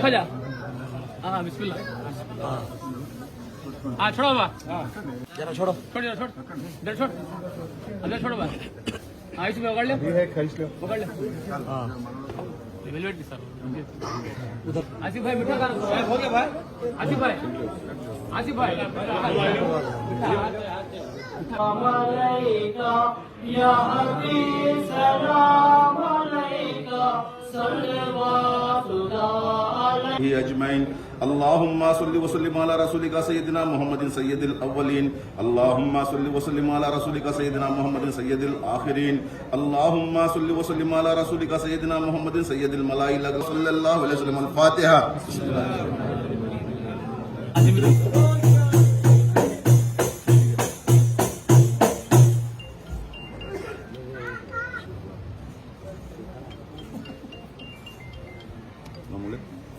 खा जा। हाँ बिस्मिल्लाह। हाँ। छोड़ो बा जरा छोड़ो। छोड़ जरा छोड़। छोड़। अंदर छोड़ो बा हाँ इसमें पकड़ ले। पकड़ ले। हाँ। वेलवेट की सर। आसिफ भाई मीठा कर हो गया भाई। आसिफ भाई। आसिफ भाई। या सलाम अलैका सल्लल्लाहु وصحبه أجمعين. اللهم صل وسلم على رسولك سيدنا محمد سيد الأولين. اللهم صل وسلم على رسولك سيدنا محمد سيد الآخرين. اللهم صل وسلم على رسولك سيدنا محمد سيد الملائكة صلى الله عليه وسلم الفاتحة.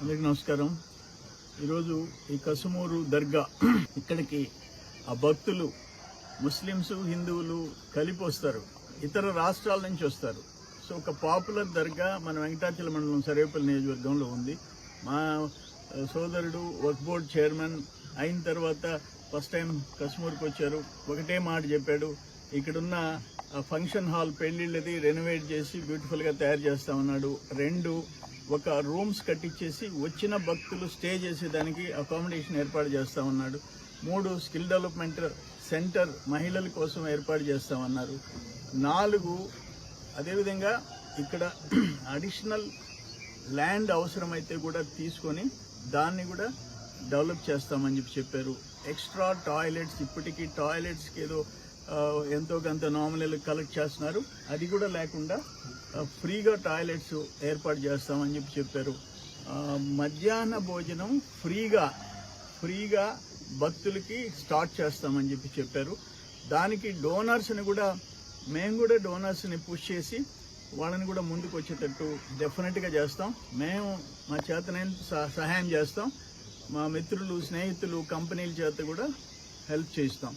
అందరికి నమస్కారం. ఈరోజు ఈ కసుమూరు దర్గా ఇక్కడికి ఆ భక్తులు ముస్లిమ్స్ హిందువులు కలిపి వస్తారు. ఇతర రాష్ట్రాల నుంచి వస్తారు. సో ఒక పాపులర్ దర్గా మన వెంకటాచల మండలం సర్వేపల్లి నియోజకవర్గంలో ఉంది. మా సోదరుడు వర్క్ బోర్డ్ చైర్మన్ అయిన తర్వాత ఫస్ట్ టైం కశ్మూర్కి వచ్చారు. ఒకటే మాట చెప్పాడు. ఇక్కడున్న ఫంక్షన్ హాల్ పెళ్ళిళ్ళది రెనోవేట్ చేసి బ్యూటిఫుల్గా తయారు చేస్తా ఉన్నాడు రెండు ఒక రూమ్స్ కట్టించేసి వచ్చిన భక్తులు స్టే చేసేదానికి అకామిడేషన్ ఏర్పాటు చేస్తా ఉన్నాడు మూడు స్కిల్ డెవలప్మెంట్ సెంటర్ మహిళల కోసం ఏర్పాటు చేస్తామన్నారు. నాలుగు అదేవిధంగా ఇక్కడ అడిషనల్ ల్యాండ్ అవసరమైతే కూడా తీసుకొని దాన్ని కూడా డెవలప్ చేస్తామని చెప్పి చెప్పారు. ఎక్స్ట్రా టాయిలెట్స్ ఇప్పటికీ టాయిలెట్స్కి ఏదో ఎంతో కొంత నామినల్ కలెక్ట్ చేస్తున్నారు. అది కూడా లేకుండా ఫ్రీగా టాయిలెట్స్ ఏర్పాటు చేస్తామని చెప్పి చెప్పారు. మధ్యాహ్న భోజనం ఫ్రీగా ఫ్రీగా భక్తులకి స్టార్ట్ చేస్తామని చెప్పి చెప్పారు. దానికి డోనర్స్ని కూడా మేము కూడా డోనర్స్ని పుష్ చేసి వాళ్ళని కూడా ముందుకు వచ్చేటట్టు డెఫినెట్గా చేస్తాం. మేము మా చేతనైన సహాయం చేస్తాం. మా మిత్రులు స్నేహితులు కంపెనీల చేత కూడా హెల్ప్ చేస్తాం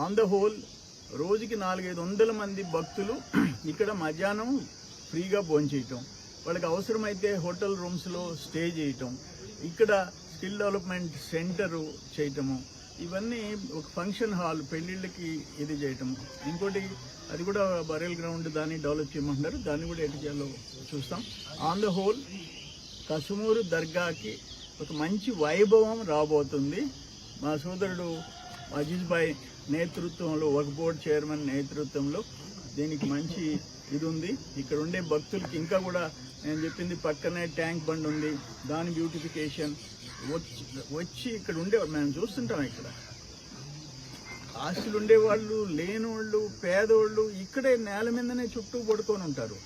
ఆన్ ద హోల్ రోజుకి నాలుగైదు వందల మంది భక్తులు ఇక్కడ మధ్యాహ్నం ఫ్రీగా భోంచేయటం వాళ్ళకి అవసరమైతే హోటల్ రూమ్స్లో స్టే చేయటం. ఇక్కడ స్కిల్ డెవలప్మెంట్ సెంటరు చేయటము. ఇవన్నీ ఒక ఫంక్షన్ హాల్ పెళ్ళిళ్ళకి ఇది చేయటము ఇంకోటి అది కూడా బరేల్ గ్రౌండ్ దాన్ని డెవలప్ చేయమంటున్నారు. దాన్ని కూడా ఎటు చేయాలో చూస్తాం. ఆన్ ద హోల్ కసుమూరు దర్గాకి ఒక మంచి వైభవం రాబోతుంది. మా సోదరుడు అజీజ్ భాయ్ నేతృత్వంలో ఒక బోర్డ్ చైర్మన్ నేతృత్వంలో దీనికి మంచి ఇది ఉంది ఇక్కడ ఉండే భక్తులకి ఇంకా కూడా నేను చెప్పింది పక్కనే ట్యాంక్ బండ్ ఉంది దాని బ్యూటిఫికేషన్ వచ్చి వచ్చి ఇక్కడ ఉండే మేము చూస్తుంటాం ఇక్కడ. ఆస్తులు ఉండేవాళ్ళు లేనివాళ్ళు పేదోళ్ళు ఇక్కడే నేల మీదనే చుట్టూ పడుకొని ఉంటారు.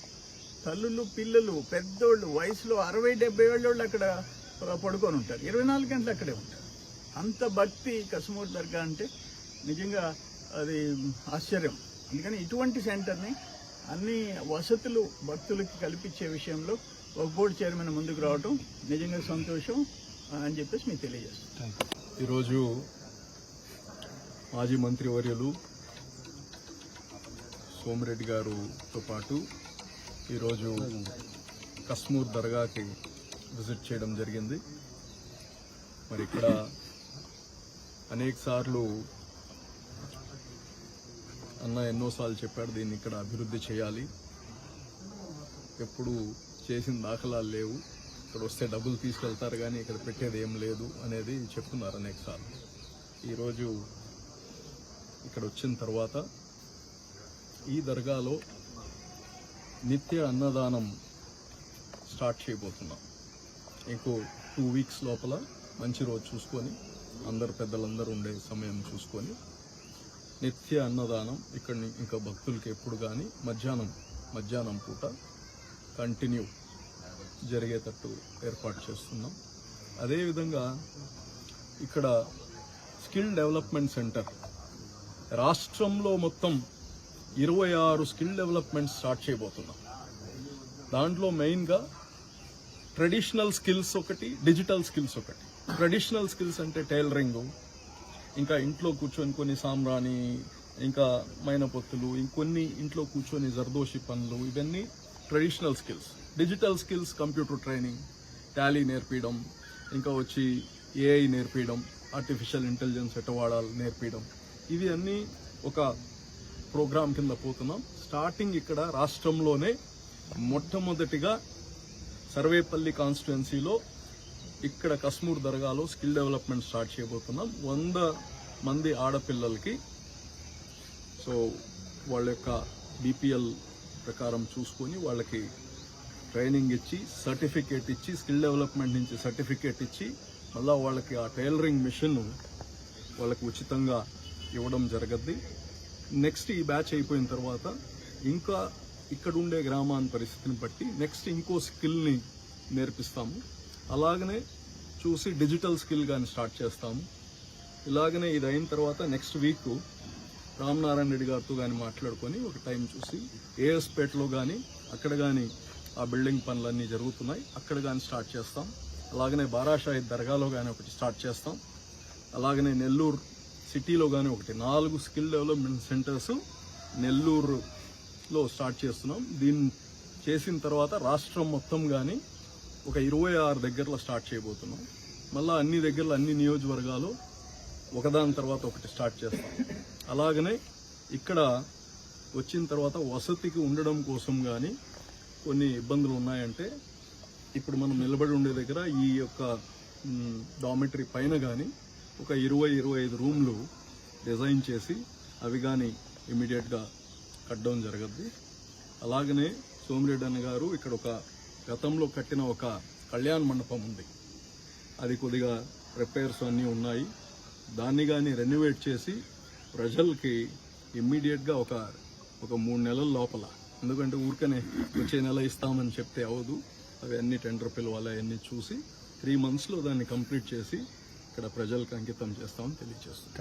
తల్లులు పిల్లలు పెద్దోళ్ళు వయసులో అరవై డెబ్బై ఏళ్ళోళ్ళు అక్కడ పడుకొని ఉంటారు. ఇరవై నాలుగు గంటలు అక్కడే ఉంటారు. అంత భక్తి కసుమూరి దర్గా అంటే నిజంగా అది ఆశ్చర్యం. అందుకని ఇటువంటి సెంటర్ని అన్ని వసతులు భక్తులకి కల్పించే విషయంలో ఒక బోర్డు చైర్మన్ ముందుకు రావటం నిజంగా సంతోషం అని చెప్పేసి మీకు తెలియజేస్తాను ఈరోజు మాజీ మంత్రివర్యులు సోమిరెడ్డి గారుతో పాటు ఈరోజు కస్మూర్ దర్గాకి విజిట్ చేయడం జరిగింది. మరి ఇక్కడ అనేక సార్లు అన్న ఎన్నోసార్లు చెప్పాడు దీన్ని ఇక్కడ అభివృద్ధి చేయాలి. ఎప్పుడు చేసిన దాఖలాలు లేవు. ఇక్కడ వస్తే డబ్బులు తీసుకెళ్తారు కానీ ఇక్కడ పెట్టేది ఏం లేదు అనేది చెప్తున్నారు అనేక సార్లు. ఈరోజు ఇక్కడ వచ్చిన తర్వాత ఈ దర్గాలో నిత్య అన్నదానం స్టార్ట్ చేయబోతున్నాం. ఇంకో టూ వీక్స్ లోపల మంచి రోజు చూసుకొని అందరు పెద్దలందరూ ఉండే సమయం చూసుకొని నిత్య అన్నదానం ఇక్కడ ఇంకా భక్తులకి ఎప్పుడు కానీ మధ్యాహ్నం మధ్యాహ్నం పూట కంటిన్యూ జరిగేటట్టు ఏర్పాటు చేస్తున్నాం. అదేవిధంగా ఇక్కడ స్కిల్ డెవలప్మెంట్ సెంటర్ రాష్ట్రంలో మొత్తం ఇరవై ఆరు స్కిల్ డెవలప్మెంట్ స్టార్ట్ చేయబోతున్నాం. దాంట్లో మెయిన్గా ట్రెడిషనల్ స్కిల్స్ ఒకటి డిజిటల్ స్కిల్స్ ఒకటి. ట్రెడిషనల్ స్కిల్స్ అంటే టైలరింగ్ ఇంకా ఇంట్లో కూర్చొని కొన్ని సాంబ్రాణి ఇంకా మైనపొత్తులు ఇంకొన్ని ఇంట్లో కూర్చొని జర్దోషి పనులు ఇవన్నీ traditional skills. Digital skills computer training Tally నేర్పించడం ఇంకా వచ్చి ఏఐ నేర్పించడం ఆర్టిఫిషియల్ ఇంటెలిజెన్స్ ఎట్ట వాడాలి నేర్పించడం ఇవి అన్నీ ఒక ప్రోగ్రాం కింద పోతున్నాం. స్టార్టింగ్ ఇక్కడ రాష్ట్రంలోనే మొట్టమొదటిగా సర్వేపల్లి కాన్స్టిట్యుయెన్సీలో ఇక్కడ కస్మూర్ దర్గాలో స్కిల్ డెవలప్మెంట్ స్టార్ట్ చేయబోతున్నాం. వంద మంది ఆడపిల్లలకి సో వాళ్ళ యొక్క బీపీఎల్ ప్రకారం చూసుకొని వాళ్ళకి ట్రైనింగ్ ఇచ్చి సర్టిఫికేట్ ఇచ్చి స్కిల్ డెవలప్మెంట్ నుంచి సర్టిఫికేట్ ఇచ్చి మళ్ళీ వాళ్ళకి ఆ టైలరింగ్ మిషన్ వాళ్ళకి ఉచితంగా ఇవ్వడం జరగద్ది. నెక్స్ట్ ఈ బ్యాచ్ అయిపోయిన తర్వాత ఇంకా ఇక్కడ ఉండే గ్రామాన్ని పరిస్థితిని బట్టి నెక్స్ట్ ఇంకో స్కిల్ని నేర్పిస్తాము. అలాగనే చూసి డిజిటల్ స్కిల్ కానీ స్టార్ట్ చేస్తాము. ఇలాగనే ఇది అయిన తర్వాత నెక్స్ట్ వీక్ రామనారాయణ రెడ్డి గారితో కానీ మాట్లాడుకొని ఒక టైం చూసి ఏఎస్పేటలో కానీ అక్కడ కానీ ఆ బిల్డింగ్ పనులన్నీ జరుగుతున్నాయి. అక్కడ కానీ స్టార్ట్ చేస్తాం. అలాగనే బారాషాయి దర్గాలో కానీ ఒకటి స్టార్ట్ చేస్తాం. అలాగనే నెల్లూరు సిటీలో కానీ ఒకటి నాలుగు స్కిల్ డెవలప్మెంట్ సెంటర్స్ నెల్లూరులో స్టార్ట్ చేస్తున్నాం. దీన్ని చేసిన తర్వాత రాష్ట్రం మొత్తం కానీ ఒక ఇరవై ఆరు దగ్గరలో స్టార్ట్ చేయబోతున్నాం. మళ్ళీ అన్ని దగ్గరలో అన్ని నియోజకవర్గాలు ఒకదాని తర్వాత ఒకటి స్టార్ట్ చేస్తాం. అలాగనే ఇక్కడ వచ్చిన తర్వాత వసతికి ఉండడం కోసం కానీ కొన్ని ఇబ్బందులు ఉన్నాయంటే ఇప్పుడు మనం నిలబడి ఉండే దగ్గర ఈ యొక్క డామెటరీ పైన కానీ ఒక ఇరవై ఇరవై ఐదు రూమ్లు డిజైన్ చేసి అవి కానీ ఇమీడియట్గా కట్టడం జరగద్ది. అలాగనే సోమిరెడ్డి అన్న గారు ఇక్కడ ఒక గతంలో కట్టిన ఒక కళ్యాణ మండపం ఉంది. అది కొద్దిగా రిపేర్స్ అన్నీ ఉన్నాయి. దాన్ని కానీ రెనోవేట్ చేసి ప్రజలకి ఇమ్మీడియట్గా ఒక ఒక మూడు నెలల లోపల ఎందుకంటే ఊరికనే వచ్చే నెల ఇస్తామని చెప్తే అవ్వదు. అవి అన్ని టెండర్ పిలవాలి అవన్నీ చూసి త్రీ మంత్స్లో దాన్ని కంప్లీట్ చేసి ఇక్కడ ప్రజలకు అంకితం చేస్తామని తెలియజేస్తాం